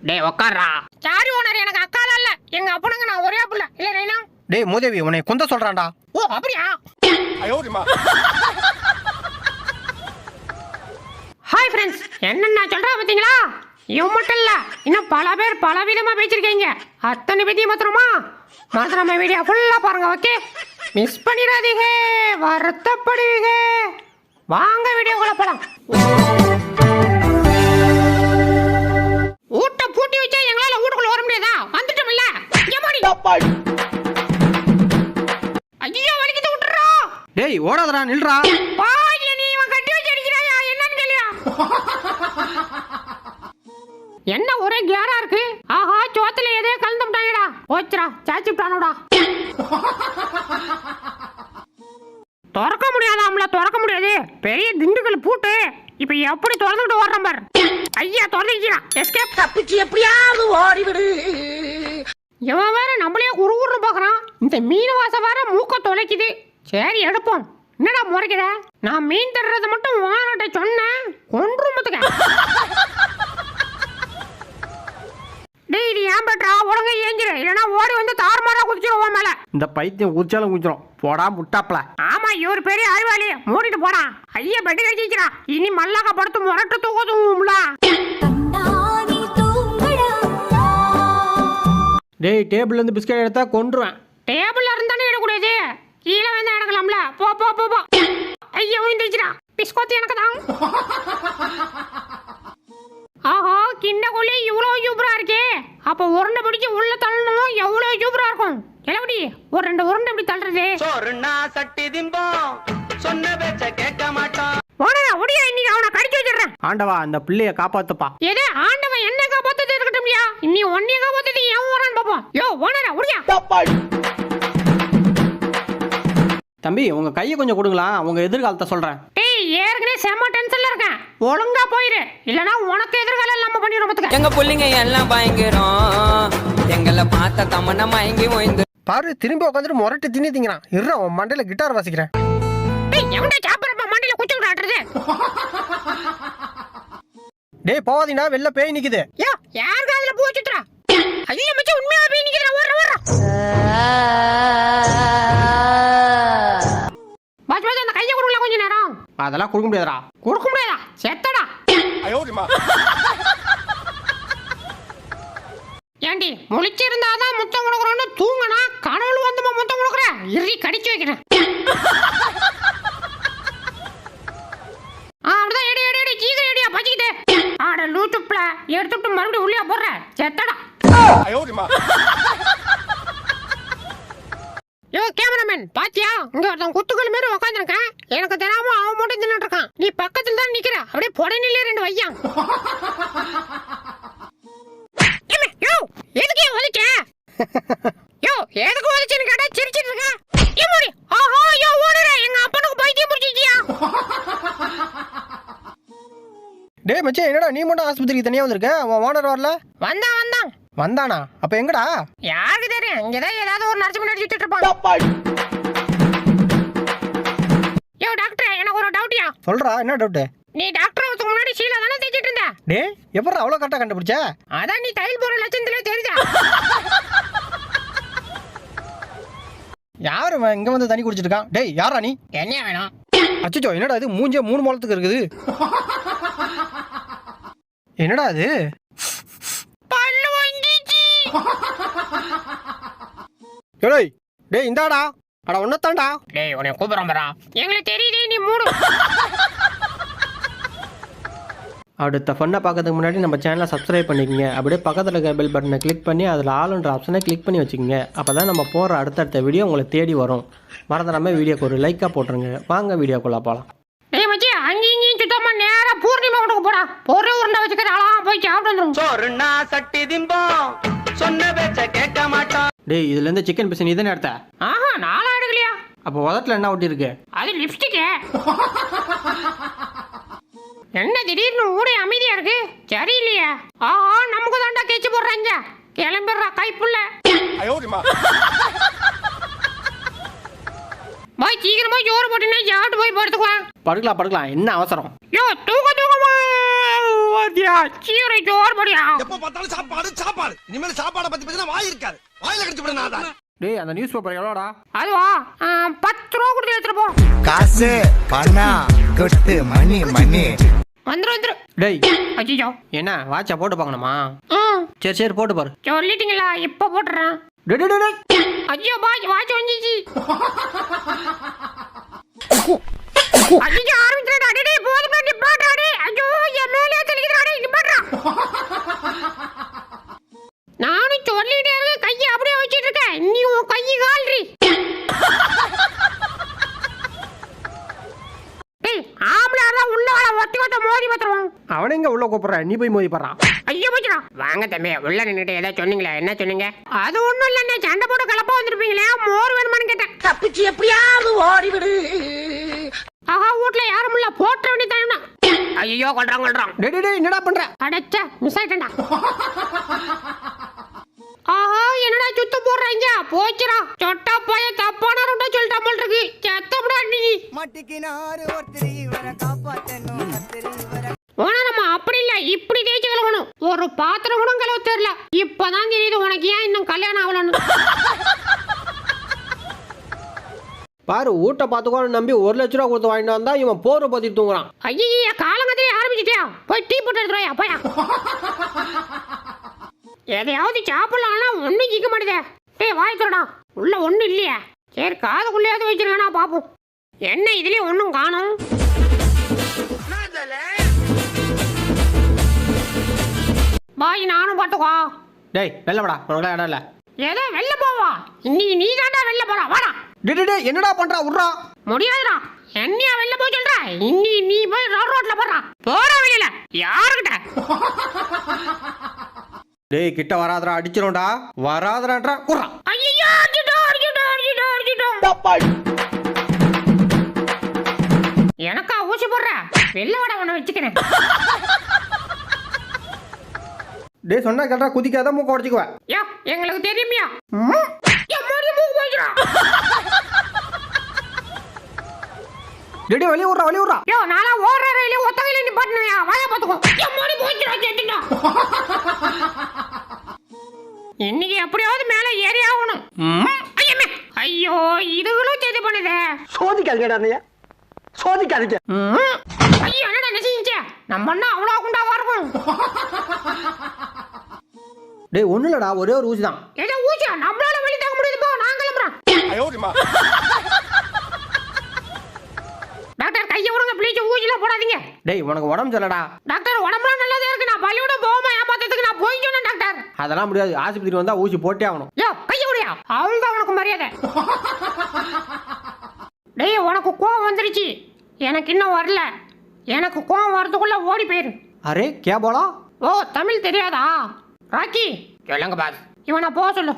டேய் உக்காரா sorry owner? எனக்கு அக்காலாம் இல்ல. எங்க அப்பனுங்க நான் ஒரே புள்ள. இல்ல நைனா டேய் மூதேவி உன்னை குந்த சொல்றான்டா. ஓ அப்படியா? ஹாய் ஃப்ரெண்ட்ஸ் என்ன நான் சொல்றேன் பாத்தீங்களா? இவன் மட்டும் இல்ல. இன்னும் பல பேர் பல விதமா பேசிருக்கீங்க அத்தனை பத்தியும் மாத்திரமா மாத்திரமா வீடியோ ஃபுல்லா பாருங்க ஓகே மிஸ் பண்ணிடாதீங்க. வருத்தப்படுவீங்க. வாங்க வீடியோக்குள்ள போலாம். எம்மாடி ஐயோ வலிக்கிட்டு விட்டுறா. டேய் ஓடாதடா நில்றா. பாய் நீ இவன் கட்டி வச்சு அடிக்கிறாயா என்னன்னு கேளியா. என்ன ஒரே கேரா இருக்கு? ஆஹா சோத்துல எதையோ கலந்துட்டாங்கடா ஓச்சுடா சாச்சி விட்டானுடா. திறக்க முடியாதாம்ல திறக்க முடியாது. பெரிய திண்டுக்கல் பூட்டு. இப்ப எப்படி திறந்துட்டு ஓடுறான் பாரு. ஐயா திறந்துக்கிறான் எஸ்கேப் தப்பிச்சு எப்படியாவது ஓடிவிடு. இவன் வேற நம்மளே உருவுன்னு பார்க்கறான். இந்த மீன் வாசம் வேற மூக்க தொலைக்குது. சரி எடுப்போம். என்னடா முறைக்கிற? நான் மீன் தர்றது மட்டும் வாங்கிட்ட சொன்னேன். பார்த்துக்க. டேய் இது ஏன் பட்றா ஒழுங்கா ஏஞ்சிரு. இல்லைன்னா ஓடி வந்து தாறுமாறா குதிச்சிருவோம் மேல. இந்த பைத்தியம் குதிச்சாலும் குதிச்சிரும். போடா முட்டாப்ல ஆமா இவர் பெரிய அறிவாளி மூடிட்டு போறான் ஐயா பெட்டு கழிச்சிக்கிறான் இனி மல்லாக்க படுத்து முரட்டு தூக்க தூங்கும்ல. டேய் டேபிள்ல இருந்து பிஸ்கட் எடுத்தா கொன்றுவேன். டேபிள்ல இருந்தானே எடுக்கூடாது கீழே வந்து எடுக்கலாம்ல போ போ போ போ. ஐயோ விழுந்துச்சுடா பிஸ்கோத்து எனக்கு தான். ஆஹா கிண்ணக்குள்ளே இவ்வளோ சூப்பரா இருக்கே. அப்போ உருண்டை பிடிச்சி உள்ள தள்ளணும் எவ்வளோ சூப்பரா இருக்கும்? எலபடி ஒரு ரெண்டு உருண்டை இப்படி தள்ளுறது. சோறுனா சட்டி திம்போம். சொன்ன பேச்ச கேட்க மாட்டோம். ஓனரா ஒடியா இன்னைக்கு அவனை கடிச்சு வச்சிடுறேன். ஆண்டவா அந்த பிள்ளைய காப்பாத்துப்பா. எது ஆண்டவன் என்ன இருக்கட்டும் இல்லையா இன்னி ஒன்னைய காப்பாத்தது ஏன் ஓரான்னு பாப்போம். யோ ஓனரா ஒடியா தம்பி உங்க கையை கொஞ்சம் கொடுங்களா. உங்க எதிர்காலத்தை சொல்றேன். டேய் ஏற்கனவே செம்ம டென்ஷன்ல இருக்கேன். ஒழுங்கா போயிரு. இல்லனா உனக்கு எதிர்காலம் இல்லாம பண்ணிடுறோம் பாத்துக்க. எங்க புள்ளைங்க எல்லாம் பயங்கரம். எங்களை பார்த்த தமன்னா மயங்கி ஓய்ந்து. பாரு திரும்பி உட்காந்துட்டு முரட்டு திணி திங்கிறான். இருறா உன் மண்டையில கிட்டார் வாசிக்கிறேன். டேய் எவன்டா சாப்பிடுறப்ப மண்டியில குச்சி விடாட்டுறது டேய் போவாதீங்கன்னா வெளில பேய் நிக்குது. யோ அதெல்லாம் கொடுக்க முடியாதுடா. கொடுக்க முடியாதா? செத்தடா. ஏண்டி முழிச்சிருந்தாதான் முத்தம் கொடுக்குறோன்னு தூங்கினா கனவுல வந்து முத்தம் கொடுக்குற? இறுதி கடிச்சு வைக்கிறேன். ஆ, அப்படிதான். எடி எடி எடி சீக்கிரம் எடியா பச்சிக்கிட்டு ஆட லூட்டுப்ல எடுத்துட்டு மறுபடியும் உள்ளே போடுற. செத்தடா. கேமராமேன் பாத்தியா? இங்க ஒருத்தன் குத்துக்கள் மாதிரி உட்காந்துருக்கான் எனக்கு தெரியாம அவன் மட்டும் தின்னுட்டு இருக்கான் நீ பக்கத்துல தான் நிக்கிற. அப்படியே புடனிலே ரெண்டு வையான். ஏம்மா, யோ எதுக்கு ஏன் உதைச்ச யோ எதுக்கு உதைச்சேன்னு கேட்டா சிரிச்சிட்டு இருக்க. ஏன் மூடி ஆஹா யோ ஓடுற. எங்க அப்பனுக்கு பைத்தியம் டேய் மச்சான் என்னடா நீ மட்டும் ஆஸ்பத்திரிக்கு தனியா வந்திருக்க? உன் ஓனர் வரல? வந்தான் வந்தான். வந்தானா? அப்ப எங்கடா? யாருக்கு தெரியும் இங்கதான் ஏதாவது ஒரு நடிச்சு நடிச்சுட்டு இருப்பான் யோ டாக்டர் எனக்கு ஒரு டவுட்டியா சொல்றா என்ன டவுட்டு நீ டாக்டர் வரதுக்கு முன்னாடி சீலா தானே தேய்ச்சிட்டு இருந்த? டேய் எப்படா அவ்வளோ கரெக்டாக கண்டுபிடிச்ச? அதான் நீ தையல் போற லட்சத்திலே தெரியுதா யாரு இவன் இங்க வந்து தண்ணி குடிச்சிட்டு இருக்கான்? டேய் யாரா நீ? என்ன வேணும்? அச்சச்சோ என்னடா இது? மூஞ்சே மூணு முளத்துக்கு இருக்குது. என்னடா இது? பல்லு டேய் டேய் இந்தாடா. அட ஒன்னத்தாண்டா டேய் உன்னை கூப்பிடுறோம் பரா. எங்களுக்கு தெரியுதே நீ மூடு. அடுத்த ஃபன்னை பார்க்கறதுக்கு முன்னாடி நம்ம சேனலை சப்ஸ்கிரைப் பண்ணிக்கங்க. அப்படியே பக்கத்தில் இருக்க பெல் பட்டனை கிளிக் பண்ணி அதில் ஆளுன்ற ஆப்ஷனை கிளிக் பண்ணி வச்சுக்கோங்க. அப்போ தான் நம்ம போகிற அடுத்தடுத்த வீடியோ உங்களை தேடி வரும். மறந்துடாம வீடியோக்கு ஒரு லைக்காக போட்டுருங்க. வாங்க வீடியோக்குள்ளே போகலாம் டேய் மச்சி அங்கேயும் இங்கேயும் சுத்தமா நேரா பூர்ணிமா வீட்டுக்கு போடா. பொருள் உருண்டை வச்சுக்கிறாளா போய் சாப்பிட்டு வந்துரும். சோறுனா சட்டி திம்போம். சொன்ன பேச்ச கேட்க மாட்டோம். டேய் இதுலேருந்து சிக்கன் பீஸ் நீ தானே எடுத்த? ஆஹா நாளா எடுக்கலையா? அப்போ உதட்டில் என்ன ஒட்டியிருக்கு அது லிப்ஸ்டிக்கு என்ன திடீர்னு ஊரே அமைதியா இருக்கு? சரியில்லையே. ஆஹா நமக்கு தாண்டா கேச்சு போடுறாங்க. கிளம்பிடுறா கைப்புள்ள. பாய் சீக்கிரமா ஜோறு போட்டுனா சாப்பிட்டு போய் படுத்துக்குவேன். படுக்கலாம் படுக்கலாம். என்ன அவசரம்? யோ தூக்க தூக்கமா போதியா சீரை சோறு படியா எப்ப பார்த்தாலும் சாப்பாடு சாப்பாடு. இனிமேல் சாப்பாடை பத்தி பேசினா வாய் இருக்காது. வாயில கடிச்சு விட நான் டேய் அந்த நியூஸ் பேப்பர் எவ்வளோடா? அதுவா? பத்து ரூபா கொடுத்து எடுத்துட்டு போ. காசு பணம் கொட்டு மணி மணி வந்துரு வந்துரு. டேய் அஜிஜோ என்ன வாட்சா போட்டு பார்க்கணுமா? சரி சரி போட்டு பாரு. சொல்லிட்டீங்களா? இப்ப போட்டுறேன். டேய் டேய், டேய். ஐயோ பாய் வாட்ச் வந்துச்சு. ஐயோ ஆரம்பிச்சிடா அடே போதும் நிப்பாட்றா டே ஐயோ என் மேலே தெளிக்கிறா டே நிப்பாட்றா நானும் சொல்லிட்டே இருக்கேன் கையை அப்படியே வச்சிட்டு இருக்கேன் நீ உன் கையை கால்றி டேய் ஆம்பளை தான் உள்ள வர ஒத்தி ஒத்த மோதி பத்துருவோம் அவனை எங்க உள்ள கூப்பிடுற? நீ போய் மோதி பாடுறான் ஐயோ போச்சுடா. வாங்க தம்பி உள்ள நின்னுட்டு ஏதோ சொன்னீங்களே என்ன சொன்னீங்க? அது ஒண்ணும் இல்ல சண்டை போட்டு கலப்பா வந்திருப்பீங்களே மோர் வேணுமான்னு கேட்டேன். தப்பிச்சு எப்படியாவது ஓடிவிடு. ஆஹா வீட்ல யாரும் இல்ல போட்ட வேண்டியதானா ஐயோ கொல்றான் கொல்றான். டேய் டேய், டேய் என்னடா பண்ற? அடைச்ச மிஸ் ஆயிட்டேன்டா. ஆஹா என்னடா சுத்து போடுறாங்க? போச்சுடா. சொட்டா போய தப்பான ரூட்டா சொல்லிட்டா போல் இருக்கு. செத்தப்படா நீ. மாட்டிக்கினாரு ஒருத்தர் இவரை காப்பாத்தணும் ஆனா நம்ம அப்படி இல்ல இப்படி தேய்ச்சி கழுவணும் ஒரு பாத்திரம் கூட கழுவ தெரியல. இப்பதான் தெரியுது உனக்கு ஏன் இன்னும் கல்யாணம் ஆகலன்னு. பாரு ஊட்ட பார்த்துக்கோன்னு நம்பி ஒரு லட்ச ரூபா கொடுத்து வாங்கிட்டு வந்தா இவன் போர் பத்தி தூங்குறான். ஐயா காலங்கத்திலே ஆரம்பிச்சிட்டியா? போய் டீ போட்டு எடுத்துருவாயா போயா. எதையாவது சாப்பிடலாம்னா ஒன்றும் சிக்க மாட்டேதே. டேய் வாய் தரடா உள்ள ஒன்றும் இல்லையே. சரி காதுக்குள்ளேயாவது வச்சிருக்கேனா பாப்போம். என்ன இதுலயும் ஒன்றும் காணும்? பாய் நானும் பார்த்துக்கோ டேய் வெளில வாடா. உனக்கு இடம் இல்ல. ஏதோ வெளில போவா. இன்னைக்கு நீ தாண்டா வெளில போறா. வாடா. டேய் என்னடா பண்றா? உட்றா முடியாதுடா. என்னையா வெளில போய் சொல்ற? இன்னி நீ போய் ரோட் ரோட்ல போறா போற வெளியில. யாருக்கிட்ட? டேய் கிட்ட வராதடா அடிச்சிரும்டா வராதடான்றா உட்றா ஐயோ அடிச்சிட்டோம் அடிச்சிட்டோம் அடிச்சிட்டோம் அடிச்சிட்டோம் எனக்கா ஊசி போடுற? வெளில வட உன்னை வச்சுக்கிறேன். டேய் சொன்னா கேட்டா குதிக்காத மூக்க உடச்சிக்குவேன் யோ எங்களுக்கு தெரியுமியா? என் மடி மூக்கு டேய் டேய், வெளிய விட்றா வெளிய விட்றா யோ நாளா ஓடுற ரயிலே ஒத்த கையில நிப்பாட்டணுயா வாய பாத்துக்கோ என் மடி போயிடுறா செத்துட்டா இன்னைக்கு எப்படியாவது மேல ஏறி ஆகணும். ஐயோ இதுகளும் செய்து பண்ணுதே சோதிக்காதீங்கடா அண்ணையா சோதிக்காதீங்க. ஐயோ என்னடா நெசிஞ்சே நம்ம என்ன அவ்வளோ குண்டாவா இருக்கும். டேய் ஒண்ணு இல்லடா ஒரே ஒரு ஊசி தான். ஏதோ ஊசியா? நம்மளால வெளிய தாங்க முடியுது போ நான் கிளம்புறேன். டாக்டர் கையை விடுங்க ப்ளீஸ் ஊசிலாம் போடாதீங்க. டேய் உனக்கு உடம்பு சரியில்லடா. டாக்டர் உடம்புலாம் நல்லதே இருக்கு நான் பள்ளியோட போகாம ஏமாத்ததுக்கு நான் போய் சொன்னேன் டாக்டர் அதெல்லாம் முடியாது. ஆஸ்பத்திரி வந்தா ஊசி போட்டே ஆகணும். யோ கையை விடியா அவள் தான் உனக்கு மரியாதை. டேய் உனக்கு கோவம் வந்துருச்சு. எனக்கு இன்னும் வரல. எனக்கு கோவம் வரதுக்குள்ள ஓடி போயிரு. அரே கே போலா? ஓ தமிழ் தெரியாதா? ராக்கி சொல்லுங்க பாஸ். இவனை போக சொல்லு.